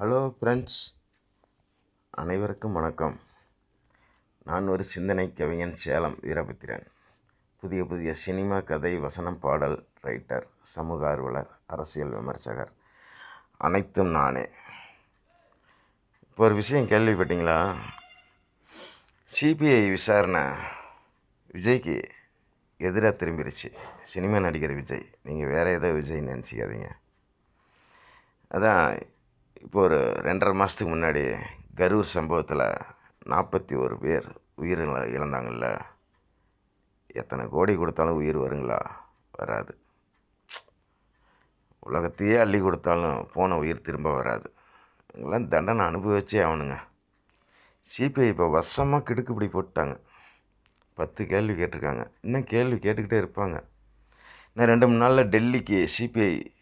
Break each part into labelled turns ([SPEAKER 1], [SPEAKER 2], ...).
[SPEAKER 1] Hello friends அனைவருக்கும் வணக்கம். நான் ஒரு சிந்தனை கவிஞன் சேலம் வீரபத்திரன். புதிய புதிய சினிமா கதை வசனம் பாடல் ரைட்டர் சமூக ஆர்வலர் அரசியல் விமர்சகர் அனைத்தும் நானே. இப்போ ஒரு விஷயம் கேள்விப்பட்டீங்களா? சிபிஐ விசாரணை விஜய்க்கு எதிராக திரும்பிடுச்சு சினிமா நடிகர் விஜய். நீங்கள் வேறு ஏதோ விஜய் நினச்சிக்காதீங்க. அதான் இப்போ ஒரு ரெண்டரை மாதத்துக்கு முன்னாடி கரூர் சம்பவத்தில் நாற்பத்தி ஒரு பேர் உயிர் இழ- இழந்தாங்கல்ல. எத்தனை கோடி கொடுத்தாலும் உயிர் வருங்களா? வராது. உலகத்தையே அள்ளி கொடுத்தாலும் போன உயிர் திரும்ப வராது. இங்கெல்லாம் தண்டனை அனுபவிச்சே ஆகணுங்க. சிபிஐ இப்போ வசமாக கிடுக்குப்பிடி போட்டாங்க பத்து கேள்வி கேட்டிருக்காங்க. இன்னும் கேள்வி கேட்டுக்கிட்டே இருப்பாங்க. இன்னும் ரெண்டு மூணு நாளில் டெல்லிக்கு சிபிஐ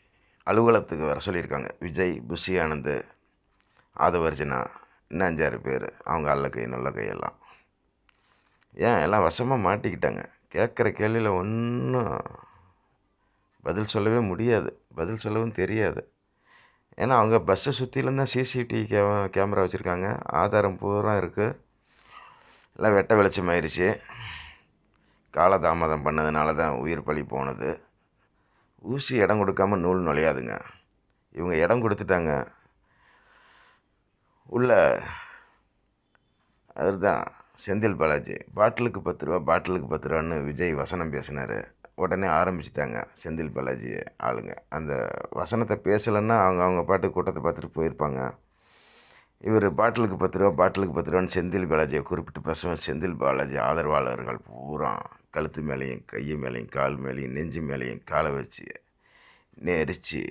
[SPEAKER 1] அலுவலகத்துக்கு வர சொல்லியிருக்காங்க. விஜய் புஷி ஆனந்த் ஆதவர்ஜனா இன்னும் அஞ்சாறு பேர் அவங்க அல்ல கை நல்ல கையெல்லாம். ஏன்? எல்லாம் வசமாக மாட்டிக்கிட்டாங்க. கேட்குற கேள்வியில் ஒன்றும் பதில் சொல்லவே முடியாது. பதில் சொல்லவும் தெரியாது. ஏன்னா அவங்க பஸ்ஸை சுற்றிலும் தான் சிசிடிவி கே கேமரா வச்சுருக்காங்க. ஆதாரம் பூரா இருக்குது எல்லாம் வெட்ட வெளிச்சமாயிருச்சு. காலதாமதம் பண்ணதுனால தான் உயிர் பலி போனது. ஊசி இடம் கொடுக்காம நூல் நுழையாதுங்க. இவங்க இடம் கொடுத்துட்டாங்க. உள்ள அவர் தான் செந்தில் பாலாஜி. பாட்டிலுக்கு பத்து ரூபா பாட்டிலுக்கு பத்து ரூபான்னு விஜய் வசனம் பேசினார். உடனே ஆரம்பிச்சிட்டாங்க செந்தில் பாலாஜி ஆளுங்க. அந்த வசனத்தை பேசலைன்னா அவங்க அவங்க பாட்டு கூட்டத்தை பார்த்துட்டு போயிருப்பாங்க. இவர் பாட்டிலுக்கு பத்து ரூபா பாட்டிலுக்கு பத்து ரூபான்னு செந்தில் பாலாஜியை குறிப்பிட்டு பேசுவேன் செந்தில் பாலாஜி ஆதரவாளர்கள் பூரா கழுத்து மேலேயும் கை மேலேயும் கால் மேலேயும் நெஞ்சு மேலேயும் காலை வச்சு நெரிச்சு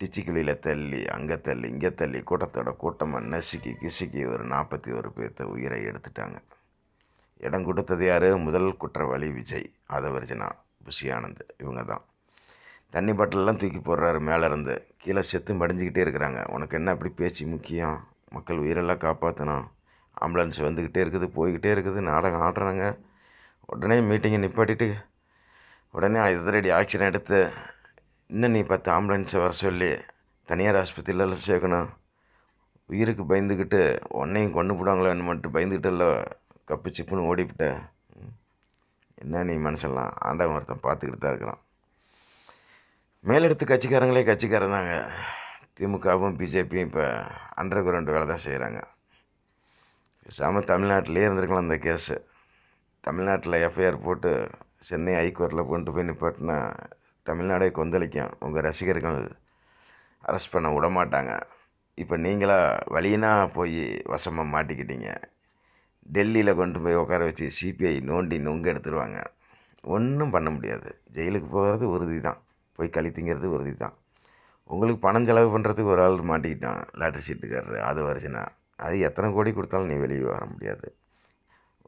[SPEAKER 1] டிச்சிக்கிளியில் தள்ளி அங்கே தள்ளி இங்கே தள்ளி கூட்டத்தோட கூட்டமாக நசுக்கி கிசுக்கி ஒரு நாற்பத்தி ஒரு பேர்த்த உயிரை எடுத்துட்டாங்க. இடம் கொடுத்தது யார்? முதல் குற்றவாளி விஜய் ஆதவர்ஜனா புஷி ஆனந்த் இவங்க தான். தண்ணி பாட்டிலெலாம் தூக்கி போடுறாரு மேலே இருந்து கீழே செத்து மடிஞ்சிக்கிட்டே இருக்கிறாங்க. உனக்கு என்ன அப்படி பேச்சு முக்கியம்? மக்கள் உயிரெல்லாம் காப்பாற்றணும் ஆம்புலன்ஸ் வந்துக்கிட்டே இருக்குது போய்கிட்டே இருக்குது நாடகம் ஆடுறாங்க உடனே மீட்டிங்கை நிப்பாட்டிட்டு உடனே எதிரடி ஆக்ஷன் எடுத்து இன்னும் நீ பத்து ஆம்புலன்ஸை வர சொல்லி தனியார் ஆஸ்பத்திரியில் சேர்க்கணும். உயிருக்கு பயந்துக்கிட்டு உன்னையும் கொண்டு போடுவாங்களோ என்னமன்ட்டு பயந்துக்கிட்டல கப்பு சிப்புன்னு ஓடிவிட்ட. என்ன நீ மனசெல்லாம் ஆண்டவன் ஒருத்தன் பார்த்துக்கிட்டு தான் இருக்கிறான். மேலெடுத்து கட்சிக்காரங்களே கட்சிக்காரன் தாங்க. திமுகவும் பிஜேபியும் இப்போ அண்டர் கிரவுண்ட் வேலை தான் செய்கிறாங்க. பேசாமல் தமிழ்நாட்டிலே இருந்திருக்கலாம் அந்த கேஸு. தமிழ்நாட்டில் எஃப்ஐஆர் போட்டு சென்னை ஹைகோர்ட்டில் கொண்டு போய் நிப்பாட்டினா தமிழ்நாடே கொந்தளிக்கும். உங்கள் ரசிகர்கள் அரெஸ்ட் பண்ண விட மாட்டாங்க. இப்போ நீங்களாக வழியினா போய் வசமாக மாட்டிக்கிட்டீங்க. டெல்லியில் கொண்டு போய் உட்கார வச்சு சிபிஐ நோண்டி நொங்க எடுத்துருவாங்க. ஒன்றும் பண்ண முடியாது. ஜெயிலுக்கு போகிறது உறுதி தான் போய் கழித்துங்கிறது உறுதி தான் உங்களுக்கு பணம் செலவு பண்ணுறதுக்கு ஒரு ஆள் மாட்டிக்கிட்டான் லாட்ரி சீட்டுக்காரரு அது வருச்சுன்னா அது எத்தனை கோடி கொடுத்தாலும் நீ வெளியே வர முடியாது.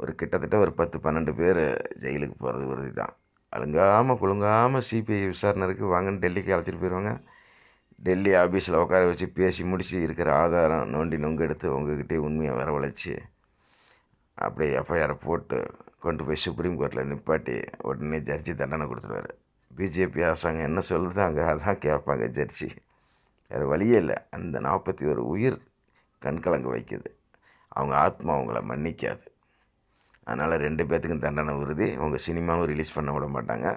[SPEAKER 1] ஒரு கிட்டத்தட்ட ஒரு பத்து பன்னெண்டு பேர் ஜெயிலுக்கு போகிறது உறுதி தான். அழுங்காமல் குழுங்காமல் சிபிஐ விசாரணை இருக்குது வாங்கன்னு டெல்லிக்கு அழைச்சிட்டு போயிடுவாங்க டெல்லி ஆஃபீஸில் உட்கார வச்சு பேசி முடித்து இருக்கிற ஆதாரம் நோண்டி நொங்கு எடுத்து உங்ககிட்டே உண்மையை வரவழைச்சி அப்படியே எஃப்ஐஆரை போட்டு கொண்டு போய் சுப்ரீம் கோர்ட்டில் நிப்பாட்டி உடனே ஜட்ஜி தண்டனை கொடுத்துருவாரு. பிஜேபி அரசாங்கம் என்ன சொல்லுதோ அங்கே அதான் கேட்பாங்க ஜெர்சி. வேறு வழியே இல்லை. அந்த நாற்பத்தி ஒரு உயிர் கண்கலங்க வைக்குது. அவங்க ஆத்மா அவங்கள மன்னிக்காது. அதனால் ரெண்டு பேர்த்துக்கும் தண்டனை உறுதி. உங்கள் சினிமாவும் ரிலீஸ் பண்ண விட மாட்டாங்க.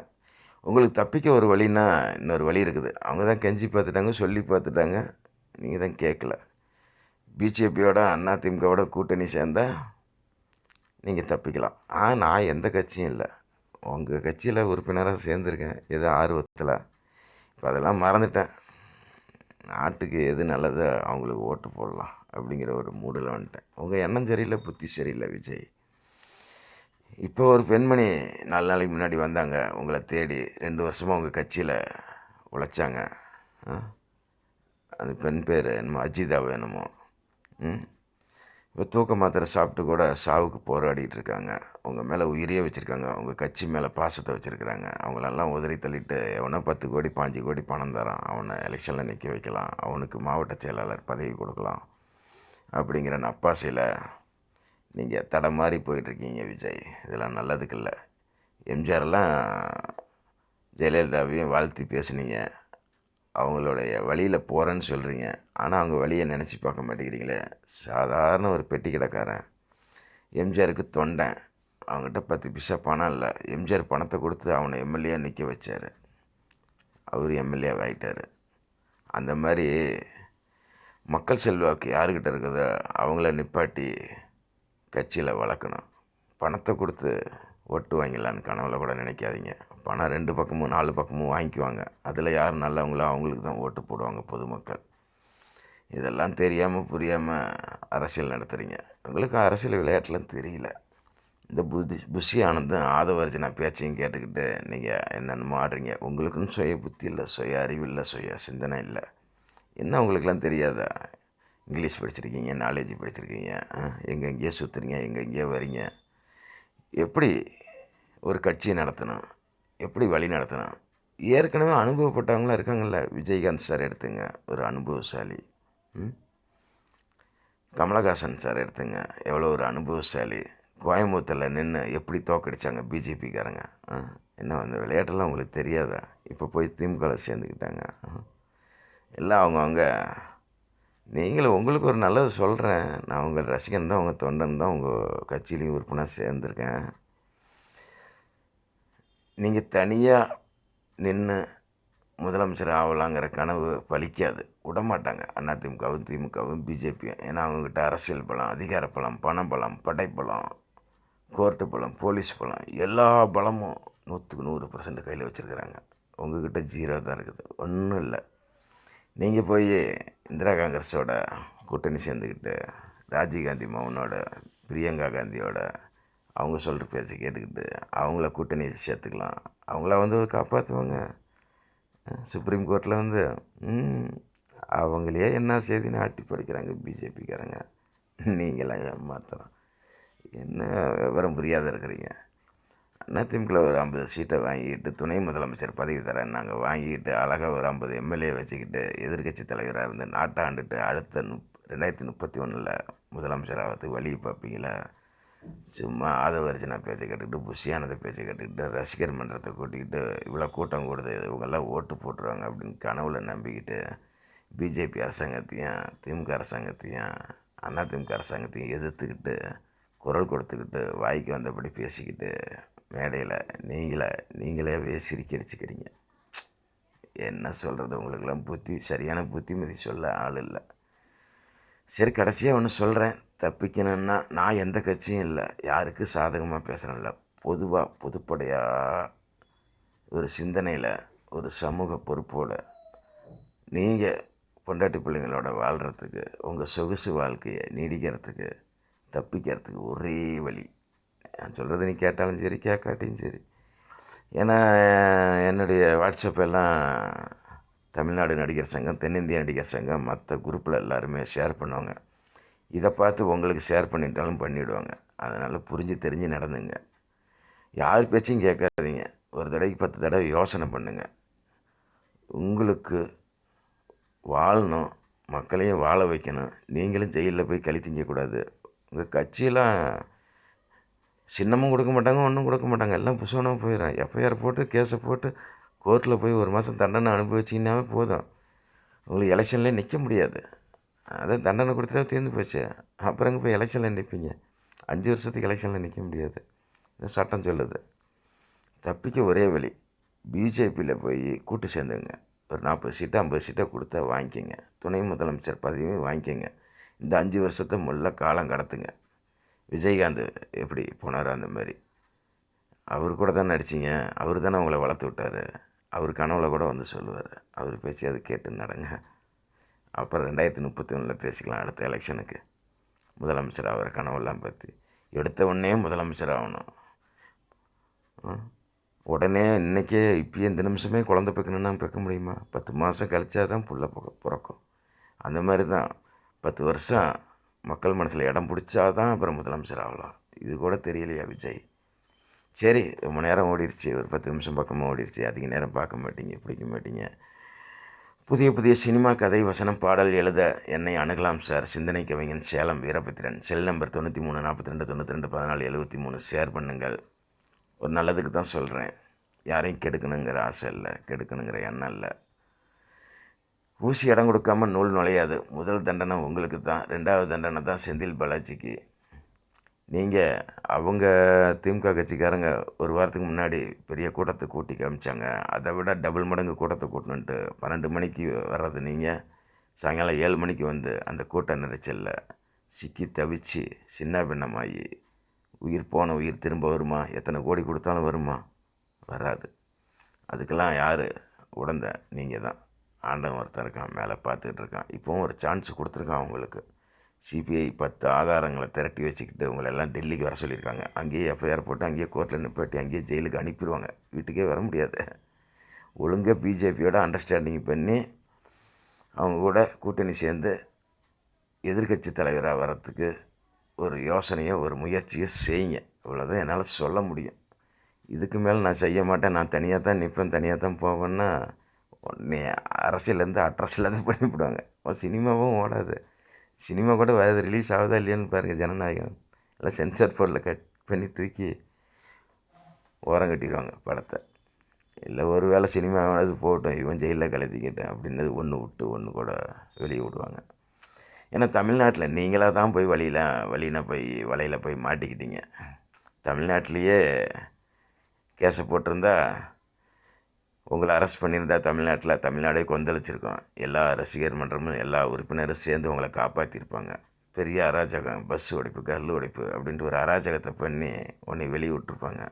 [SPEAKER 1] உங்களுக்கு தப்பிக்க ஒரு வழின்னா இன்னொரு வழி இருக்குது. அவங்க தான் கெஞ்சி பார்த்துட்டாங்க சொல்லி பார்த்துட்டாங்க. நீங்கள் தான் கேட்கல. பிஜேபியோட அதிமுகவோட கூட்டணி சேர்ந்தால் நீங்கள் தப்பிக்கலாம். ஆ நான் எந்த கட்சியும் இல்லை. உங்கள் கட்சியில் உறுப்பினராக சேர்ந்துருக்கேன். ஏதோ ஆர்வத்தில்? இப்போ அதெல்லாம் மறந்துட்டேன். நாட்டுக்கு எது நல்லதோ அவங்களுக்கு ஓட்டு போடலாம் அப்படிங்கிற ஒரு மூடில் வந்துட்டேன். உங்கள் எண்ணம் சரியில்லை புத்தி சரியில்லை விஜய். இப்போ ஒரு பெண்மணி நாலு நாளைக்கு முன்னாடி வந்தாங்க. உங்களை தேடி ரெண்டு வருஷமாக உங்கள் கட்சியில் உழைச்சாங்க. அந்த பெண் பேர் என்னமோ அஜிதாவோ என்னமோ. ம்? தூக்க மாத்திரை சாப்பிட்டு கூட சாவுக்கு போராடிட்டு இருக்காங்க. அவங்க மேலே உயிரியே வச்சுருக்காங்க. அவங்க கட்சி மேலே பாசத்தை வச்சுருக்குறாங்க. அவங்களெல்லாம் உதறி தள்ளிட்டு எவனோ பத்து கோடி பாஞ்சு கோடி பணம் தரான். அவனை எலெக்ஷனில் நிற்க வைக்கலாம். அவனுக்கு மாவட்ட செயலாளர் பதவி கொடுக்கலாம். அப்படிங்கிற நப்பாசையில் நீங்கள் தடமாறி போயிட்டுருக்கீங்க விஜய். இதெல்லாம் நல்லதுக்கு இல்லை. எம்ஜிஆர்லாம் ஜெயலலிதாவையும் வாழ்த்தி பேசுனீங்க. அவங்களுடைய வழியில் போகிறேன்னு சொல்கிறீங்க ஆனால் அவங்க வழியை நினச்சி பார்க்க மாட்டேங்கிறீங்களே. சாதாரண ஒரு பெட்டி கடைக்காரன். எம்ஜிஆருக்கு தொண்டன் அவங்ககிட்ட பத்து பிசா பணம் இல்லை. எம்ஜிஆர் பணத்தை கொடுத்து அவனை எம்எல்ஏ நிற்க வச்சார். அவர் எம்எல்ஏ ஆகிட்டார் அந்த மாதிரி மக்கள் செல்வாக்கு யாருக்கிட்ட இருக்குதோ அவங்கள நிப்பாட்டி கட்சியில் வளர்க்கணும். பணத்தை கொடுத்து ஓட்டு வாங்கிடலான்னு கனவுல கூட நினைக்காதீங்க. பணம் ரெண்டு பக்கமும் நாலு பக்கமும் வாங்கிக்குவாங்க. அதில் யார் நல்லவங்களோ அவங்களுக்கு தான் ஓட்டு போடுவாங்க பொதுமக்கள். இதெல்லாம் தெரியாமல் புரியாமல் அரசியல் நடத்துகிறீங்க உங்களுக்கு அரசியல் விளையாட்டுலாம் தெரியல. இந்த புத்தி புஷி ஆனந்தும் ஆதவர்ஜனா பேச்சையும் கேட்டுக்கிட்டு நீங்கள் என்னென்னமோ ஆடுறீங்க. உங்களுக்குன்னு சுய புத்தி இல்லை சுய அறிவு இல்லை சுய சிந்தனை இல்லை. என்ன உங்களுக்கெல்லாம் தெரியாதா? இங்கிலீஷ் படிச்சிருக்கீங்க நாலேஜ் படிச்சிருக்கீங்க எங்கெங்கேயோ சுற்றுறீங்க எங்கெங்கேயோ வரீங்க. எப்படி ஒரு கட்சியை நடத்தணும்? எப்படி வழி நடத்தணும் ஏற்கனவே அனுபவப்பட்டவங்களாம் இருக்காங்கல்ல விஜயகாந்த் சார் எடுத்துங்க ஒரு அனுபவசாலி. கமலஹாசன் சார் எடுத்துங்க எவ்வளோ ஒரு அனுபவசாலி. கோயம்புத்தூரில் நின்று எப்படி தோக்கடிச்சாங்க பிஜேபிக்காரங்க? என்ன அந்த விளையாட்டெல்லாம் உங்களுக்கு தெரியாதா? இப்போ போய் திமுகவில் சேர்ந்துக்கிட்டாங்க. எல்லாம் அவங்கவுங்க நீங்களும் உங்களுக்கு ஒரு நல்லது சொல்கிறேன் நான் உங்கள் ரசிகன் தான் உங்கள் தொண்டன் தான் உங்கள் கட்சியிலையும் உறுப்பினர் சேர்ந்துருக்கேன். நீங்கள் தனியாக நின்று முதலமைச்சர் ஆகலாங்கிற கனவு பலிக்காது. விடமாட்டாங்க. அதிமுகவும் திமுகவும் பிஜேபியும். ஏன்னா அவங்கக்கிட்ட அரசியல் பலம் அதிகார பலம் பண பலம் படைப்பலம் கோர்ட்டு பலம் போலீஸ் பலம் எல்லா பலமும் நூற்றுக்கு நூறு பர்சன்ட் கையில் வச்சுருக்குறாங்க. உங்ககிட்ட ஜீரோ தான் இருக்குது. ஒன்றும் இல்லை. நீங்கள் போய் இந்திரா காங்கிரஸோட கூட்டணி சேர்ந்துக்கிட்டு ராஜீவ்காந்தி மௌனோட பிரியங்கா காந்தியோட அவங்க சொல்கிற பேச்சை கேட்டுக்கிட்டு அவங்கள கூட்டணி சேர்த்துக்கலாம். அவங்கள வந்து காப்பாற்றுவாங்க சுப்ரீம் கோர்ட்டில் வந்து அவங்களையே அவங்களே என்ன செய்தின்னு ஆட்டி படிக்கிறாங்க பிஜேபிக்காரங்க நீங்களாம் ஏமாத்தலாம் என்ன விவரம் புரியாத இருக்கிறீங்க? அதிமுகவில் ஒரு ஐம்பது சீட்டை வாங்கிட்டு துணை முதலமைச்சர் பதவி தரேன் நாங்கள் வாங்கிட்டு அழகாக ஒரு ஐம்பது எம்எல்ஏ வச்சுக்கிட்டு எதிர்க்கட்சி தலைவராக இருந்து நாட்டாண்டுட்டு அடுத்த முப் ரெண்டாயிரத்தி முப்பத்தி ஒன்றில் முதலமைச்சர் ஆகிறதுக்கு வழி பார்ப்பீங்களா? சும்மா ஆதவரிச்சனா பேச்சை கேட்டுக்கிட்டு புஷியானதை பேச்சை கேட்டுக்கிட்டு ரசிகர் மன்றத்தை கூட்டிக்கிட்டு இவ்வளோ கூட்டம் கூடுது இவங்கெல்லாம் ஓட்டு போட்டுருவாங்க அப்படின்னு கனவுல நம்பிக்கிட்டு பிஜேபி அரசாங்கத்தையும் திமுக அரசாங்கத்தையும் அண்ணா திமுக அரசாங்கத்தையும் எதிர்த்துக்கிட்டு குரல் கொடுத்துக்கிட்டு வாய்க்கு வந்தபடி பேசிக்கிட்டு மேடையில் நீங்களே நீங்களே சிரிக்க அடிச்சுக்கிறீங்க. என்ன சொல்கிறது உங்களுக்கெல்லாம் புத்தி சரியான புத்திமதி சொல்ல ஆள் இல்லை. சரி கடைசியாக ஒன்று சொல்கிறேன் தப்பிக்கணும்னா நான் எந்த கட்சியும் இல்லை. யாருக்கும் சாதகமாக பேசுகிறேன்ல பொதுவாக பொதுப்படையாக ஒரு சிந்தனையில் ஒரு சமூக பொறுப்போடு. நீங்கள் பொண்டாட்டி பிள்ளைங்களோட வாழ்கிறதுக்கு உங்கள் சொகுசு வாழ்க்கையை நீடிக்கிறதுக்கு தப்பிக்கிறதுக்கு ஒரே வழி. நான் சொல்கிறது நீ கேட்டாலும் சரி கேட்காட்டியும் சரி. ஏன்னா என்னுடைய வாட்ஸ்அப் எல்லாம் தமிழ்நாடு நடிகர் சங்கம் தென்னிந்திய நடிகர் சங்கம் மற்ற குரூப்பில் எல்லாருமே ஷேர் பண்ணுவாங்க. இதை பார்த்து உங்களுக்கு ஷேர் பண்ணிட்டாலும் பண்ணிவிடுவாங்க அதனால் புரிஞ்சு தெரிஞ்சு நடந்துங்க. யார் பேச்சையும் கேட்காதீங்க. ஒரு தடவைக்கு பத்து தடவை யோசனை பண்ணுங்க. உங்களுக்கு வாழணும். மக்களையும் வாழ வைக்கணும். நீங்களும் ஜெயிலில் போய் களி திங்கக்கூடாது. உங்கள் கட்சியெல்லாம் சின்னமும் கொடுக்க மாட்டாங்க ஒன்றும் கொடுக்க மாட்டாங்க. எல்லாம் புசுவனமாக போயிடும் எஃப்ஐஆர் போட்டு கேஸை போட்டு கோர்ட்டில் போய் ஒரு மாதம் தண்டனை அனுபவிச்சிங்கன்னாவே போதும். உங்களுக்கு எலெக்ஷன்லேயே நிற்க முடியாது. அதான் தண்டனை கொடுத்துட்டா தீர்ந்து போச்சு. அப்புறம் போய் எலெக்ஷனில் நிற்பீங்க அஞ்சு வருஷத்துக்கு எலெக்ஷனில் நிற்க முடியாது. இந்த சட்டம் சொல்லுது. தப்பிக்க ஒரே வழி பிஜேபியில் போய் கூட்டு சேர்ந்துங்க. ஒரு நாற்பது சீட்டு ஐம்பது சீட்டை கொடுத்தா வாங்கிக்கோங்க. துணை முதலமைச்சர் பதவியும் வாங்கிக்கோங்க. இந்த அஞ்சு வருஷத்தை முள்ள காலம் கடத்துங்க. விஜயகாந்த் எப்படி போனார் அந்த மாதிரி. அவர் கூட தான் நடிச்சிங்க. அவர் தானே உங்களை வளர்த்து விட்டார். அவர் கனவுல கூட வந்து சொல்லுவார். அவர் பேசி அதை கேட்டு நடங்க. அப்புறம் ரெண்டாயிரத்தி முப்பத்தி ஒன்றில் பேசிக்கலாம் அடுத்த எலெக்ஷனுக்கு. முதலமைச்சர் ஆகிற கனவெல்லாம் பற்றி. எடுத்த உடனே முதலமைச்சர் ஆகணும். உடனே இன்றைக்கே இப்போயே இந்த நிமிஷமே குழந்த பிறக்கணும்னா பிறக்க முடியுமா? பத்து மாதம் கழிச்சா தான் புள்ள பிறக்கும். அந்த மாதிரி தான். பத்து வருஷம் மக்கள் மனசில் இடம் பிடிச்சா தான் அப்புறம் முதலமைச்சர் ஆகலாம். இது கூட தெரியலையா விஜய்? சரி ரொம்ப நேரம் ஓடிடுச்சு ஒரு பத்து நிமிஷம் பக்கமாக ஓடிடுச்சு அதிக நேரம் பார்க்க மாட்டீங்க பிடிக்க மாட்டீங்க. புதிய புதிய சினிமா கதை வசனம் பாடல் எழுத என்னை அணுகலாம் சார். சிந்தனை கவிஞன் சேலம் வீரபத்திரன். செல் நம்பர் தொண்ணூற்றி மூணு நாற்பத்தி ரெண்டு தொண்ணூற்றி ரெண்டு பதினாலு எழுபத்தி மூணு ஷேர் பண்ணுங்கள். ஒரு நல்லதுக்கு தான் சொல்கிறேன் யாரையும் கெடுக்கணுங்கிற ஆசை இல்லை. கெடுக்கணுங்கிற எண்ணம் இல்லை. ஊசி இடம் கொடுக்காம நூல் நுழையாது. முதல் தண்டனை உங்களுக்கு தான் ரெண்டாவது தண்டனை தான் செந்தில் பாலாஜிக்கு. நீங்கள் அவங்க திமுக கட்சிக்காரங்க ஒரு வாரத்துக்கு முன்னாடி பெரிய கூட்டத்தை கூட்டி காமிச்சாங்க. அதை விட டபுள் மடங்கு கூட்டத்தை கூட்டணுன்ட்டு பன்னெண்டு மணிக்கு வர்றது நீங்கள் சாயங்காலம் ஏழு மணிக்கு வந்து அந்த கூட்ட நெரிச்சலில் சிக்கி தவிச்சு சின்ன பின்னமாகி உயிர் போன உயிர் திரும்ப வருமா? எத்தனை கோடி கொடுத்தாலும் வருமா? வராது. அதுக்கெல்லாம் யார்? உடந்த நீங்கள் தான் ஆண்டவன் ஒருத்தன் இருக்கான் மேலே பார்த்துட்டு இருக்கான். இப்போவும் ஒரு சான்ஸ் கொடுத்துருக்கான் அவங்களுக்கு. சிபிஐ பத்து ஆதாரங்களை திரட்டி வச்சுக்கிட்டு உங்களெல்லாம் டெல்லிக்கு வர சொல்லியிருக்காங்க. அங்கேயே எஃப்ஐஆர் போட்டு அங்கேயே கோர்ட்டில் நிப்பாட்டி அங்கேயே ஜெயிலுக்கு அனுப்பிடுவாங்க. வீட்டுக்கே வர முடியாது. ஒழுங்காக பிஜேபியோட அண்டர்ஸ்டாண்டிங் பண்ணி அவங்க கூட கூட்டணி சேர்ந்து எதிர்க்கட்சி தலைவராக வரத்துக்கு ஒரு யோசனையை ஒரு முயற்சியை செய்யுங்க. இவ்வளோதான் என்னால் சொல்ல முடியும். இதுக்கு மேலே நான் செய்ய மாட்டேன். நான் தனியாக தான் நிற்பேன் தனியாக தான் போவேன்னா உடனே அரசியலேருந்து அட்ரஸ்லேருந்து பண்ணிவிடுவாங்க. சினிமாவும் ஓடாது. சினிமா கூட வேறு ரிலீஸ் ஆகுதா இல்லையான்னு பாருங்கள் ஜனநாயகம். எல்லாம் சென்சார் போர்டில் கட் பண்ணி தூக்கி ஓரம் கட்டிடுவாங்க படத்தை. இல்லை ஒரு வேளை சினிமா போட்டோம் இவன் ஜெயிலில் கலத்திக்கிட்டேன் அப்படின்னது ஒன்று விட்டு ஒன்று கூட வெளியே விடுவாங்க. ஏன்னா தமிழ்நாட்டில் நீங்களாக தான் போய் வழியில் வழியில் போய் வலையில் போய் மாட்டிக்கிட்டீங்க. தமிழ்நாட்டிலேயே கேஸை போட்டிருந்தா உங்களை அரெஸ்ட் பண்ணியிருந்தா தமிழ்நாட்டில் தமிழ்நாடே கொந்தளிச்சிருக்கோம். எல்லா ரசிகர் மன்றமும் எல்லா உறுப்பினரும் சேர்ந்து உங்களை காப்பாற்றிருப்பாங்க பெரிய அராஜகம் பஸ் உடைப்பு கல் உடைப்பு அப்படின்ட்டு ஒரு அராஜகத்தை பண்ணி உன்னை வெளியே விட்ருப்பாங்க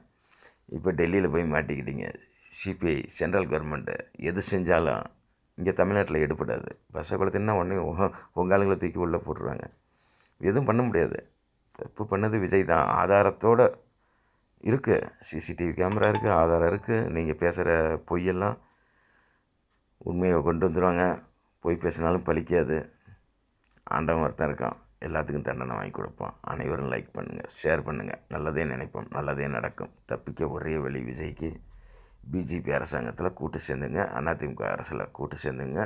[SPEAKER 1] இப்போ டெல்லியில் போய் மாட்டிக்கிட்டீங்க. சிபிஐ சென்ட்ரல் கவர்மெண்ட்டு எது செஞ்சாலும் இங்கே தமிழ்நாட்டில் எடுப்படாது பஸ்ஸை குளத்தின்னா உடனே உங்கள் ஆளுங்களை தூக்கி உள்ளே போட்டுருவாங்க. எதுவும் பண்ண முடியாது. தப்பு பண்ணது விஜய் தான். ஆதாரத்தோடு இருக்குது சிசிடிவி கேமரா இருக்குது ஆதாரம் இருக்குது நீங்கள் பேசுகிற பொய்யெல்லாம் உண்மையை கொண்டு வந்துடுவாங்க பொய் பேசினாலும் பலிக்காது ஆண்டவன் ஒருத்தன் இருக்கான். எல்லாத்துக்கும் தண்டனை வாங்கி கொடுப்பான். அனைவரும் லைக் பண்ணுங்கள் ஷேர் பண்ணுங்கள் நல்லதே நினைப்போம் நல்லதே நடக்கும். தப்பிக்க ஒரே வழி விஜய்க்கு பிஜேபி அரசாங்கத்தில் கூட்டு சேர்ந்துங்க. அதிமுக அரசில் கூட்டு சேர்ந்துங்க.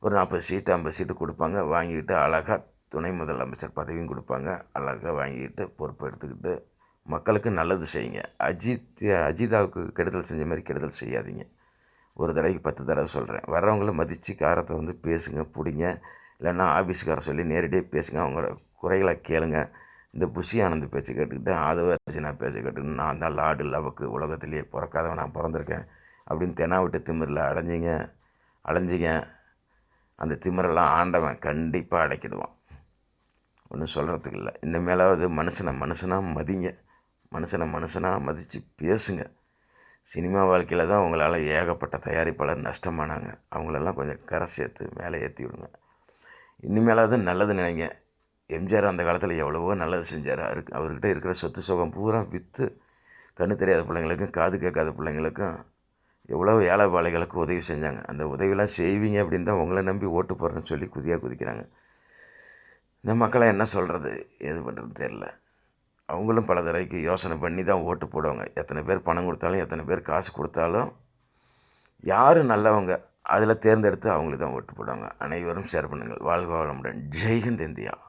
[SPEAKER 1] ஒரு நாற்பது சீட்டு ஐம்பது சீட்டு கொடுப்பாங்க. வாங்கிக்கிட்டு அழகாக துணை முதலமைச்சர் பதவியும் கொடுப்பாங்க. அழகாக வாங்கிக்கிட்டு பொறுப்பு எடுத்துக்கிட்டு மக்களுக்கு நல்லது செய்யுங்க. அஜித் அஜிதாவுக்கு கெடுதல் செஞ்ச மாதிரி கெடுதல் செய்யாதீங்க. ஒரு தடவைக்கு பத்து தடவை சொல்கிறேன் வர்றவங்கள மதித்து காரத்தை வந்து பேசுங்க பிடிங்க. இல்லைன்னா ஆஃபீஸுக்கார சொல்லி நேரடியாக பேசுங்க. அவங்களோட குறைகளை கேளுங்க. இந்த புஷி ஆனந்த் பேச்சு கேட்டுக்கிட்டு ஆதவ ரஜினா பேச்சு கேட்டுக்கிட்டு நான் தான் லாடு லவக்கு உலகத்திலேயே பிறக்காதவன் நான் பிறந்திருக்கேன். அப்படின்னு தெனாவிட்டு திமிரில் அடைஞ்சிங்க. அலைஞ்சிங்க அந்த திமிரெல்லாம் ஆண்டவன் கண்டிப்பாக அடைக்கிடுவான். ஒன்றும் சொல்கிறதுக்கு இல்லை. இனிமேலாவது மனுஷனை மனுஷனாக மதிங்க. மனுஷனை மனுஷனாக மதித்து பேசுங்க. சினிமா வாழ்க்கையில் தான் உங்களால் ஏகப்பட்ட தயாரிப்பாளர் நஷ்டமானாங்க. அவங்களெல்லாம் கொஞ்சம் கரை சேர்த்து மேலே ஏற்றி விடுங்க. இனிமேலாவது நல்லது நினைங்க. எம்ஜிஆர் அந்த காலத்தில் எவ்வளவோ நல்லது செஞ்சார். அவருக்கு அவர்கிட்ட இருக்கிற சொத்து சுகம் பூரா விற்று கண்ணு தெரியாத பிள்ளைங்களுக்கும் காது கேட்காத பிள்ளைங்களுக்கும் எவ்வளோ ஏழை பாலைகளுக்கு உதவி செஞ்சாங்க. அந்த உதவிலாம் செய்வீங்க அப்படின்னு தான் உங்களை நம்பி ஓட்டு போடுறேன்னு சொல்லி குதியாக குதிக்கிறாங்க. இந்த மக்களை என்ன சொல்கிறது எது பண்ணுறது தெரில அவங்களும் பல தடவைக்கு யோசனை பண்ணி தான் ஓட்டு போடுவாங்க. எத்தனை பேர் பணம் கொடுத்தாலும் எத்தனை பேர் காசு கொடுத்தாலும் யார் நல்லவங்க அதில் தேர்ந்தெடுத்து அவங்களுக்கு தான் ஓட்டு போடுவாங்க. அனைவரும் ஷேர் பண்ணுங்கள். வாழ்க வளமுடன். ஜெய்ஹிந்த் இந்தியா.